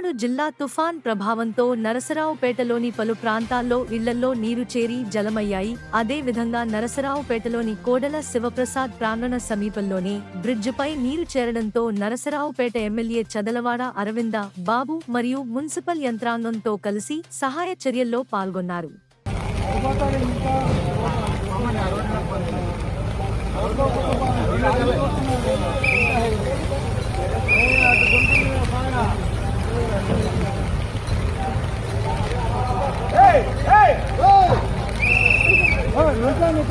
జిల్లా తుఫాన్ ప్రభావంతో నరసరావుపేటలోని పలు ప్రాంతాల్లో ఇళ్ళలో నీరు చేరి జలమయ్యాయి. అదేవిధంగా నరసరావుపేటలోని కోడల శివప్రసాద్ ప్రాంగణ సమీపంలోని బ్రిడ్జిపై నీరు చేరడంతో నరసరావుపేట ఎమ్మెల్యే చదలవాడ అరవింద బాబు మరియు మున్సిపల్ యంత్రాంగంతో కలిసి సహాయ చర్యల్లో పాల్గొన్నారు.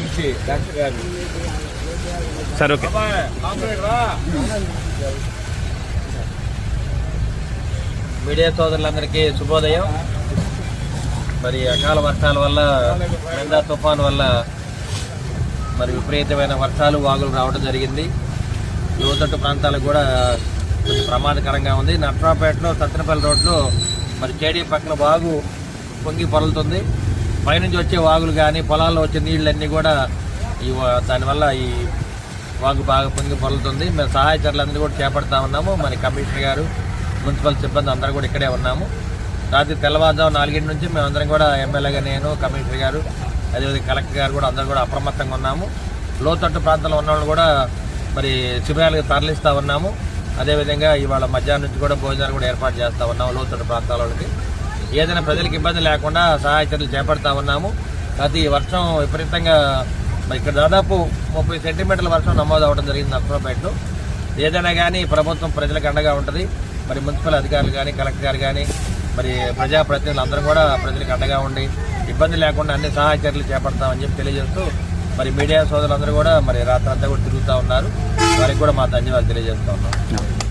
నుంచి డాక్టర్ గారు. Sir okay. మీడియా సోదరులందరికీ శుభోదయం. మరి అకాల వర్షాల వల్ల నిందా తుఫాన్ వల్ల మరి విపరీతమైన వర్షాలు వాగులు రావడం జరిగింది. లోతట్టు ప్రాంతాలకు కూడా కొంచెం ప్రమాదకరంగా ఉంది. నట్రాపేటలో సత్తెనపల్లి రోడ్లో మరి చేడి పక్కన వాగు పొంగి పొరలుతుంది. పైనుంచి వచ్చే వాగులు కానీ పొలాల్లో వచ్చే నీళ్ళన్నీ కూడా ఈ దానివల్ల ఈ వాగు బాగా పొంగి పొరలుతుంది. మేము సహాయ చర్యలందరూ కూడా చేపడతా ఉన్నాము. మన కమిషనర్ గారు మున్సిపల్ సిబ్బంది అందరూ కూడా ఇక్కడే ఉన్నాము. రాత్రి తెల్లవారుజాము నాలుగింటి నుంచి మేమందరం కూడా ఎమ్మెల్యేగా నేను కమిషనర్ గారు అదేవిధంగా కలెక్టర్ గారు కూడా అందరూ కూడా అప్రమత్తంగా ఉన్నాము. లోతట్టు ప్రాంతంలో ఉన్న వాళ్ళు కూడా మరి శిబిరాలకు తరలిస్తూ ఉన్నాము. అదేవిధంగా ఇవాళ మధ్యాహ్నం నుంచి కూడా భోజనాలు కూడా ఏర్పాటు చేస్తూ ఉన్నాము లోతట్టు ప్రాంతాల వాళ్ళకి. ఏదైనా ప్రజలకు ఇబ్బంది లేకుండా సహాయ చర్యలు చేపడతా ఉన్నాము. అది వర్షం విపరీతంగా మరి ఇక్కడ దాదాపు ముప్పై సెంటీమీటర్ల వర్షం నమోదు అవ్వడం జరిగింది నర్సరావుపేటలో ఏదైనా కానీ ప్రభుత్వం ప్రజలకు అండగా ఉంటుంది. మరి మున్సిపల్ అధికారులు కానీ కలెక్టర్ గారు కానీ మరి ప్రజాప్రతినిధులు అందరూ కూడా ప్రజలకు అండగా ఉండి ఇబ్బంది లేకుండా అన్ని సహాయ చర్యలు చేపడతామని చెప్పి తెలియజేస్తూ మరి మీడియా సోదరులందరూ కూడా మరి రాత్రంతా కూడా తిరుగుతూ ఉన్నారు. వారికి కూడా మా ధన్యవాదాలు తెలియజేస్తూ ఉన్నాం.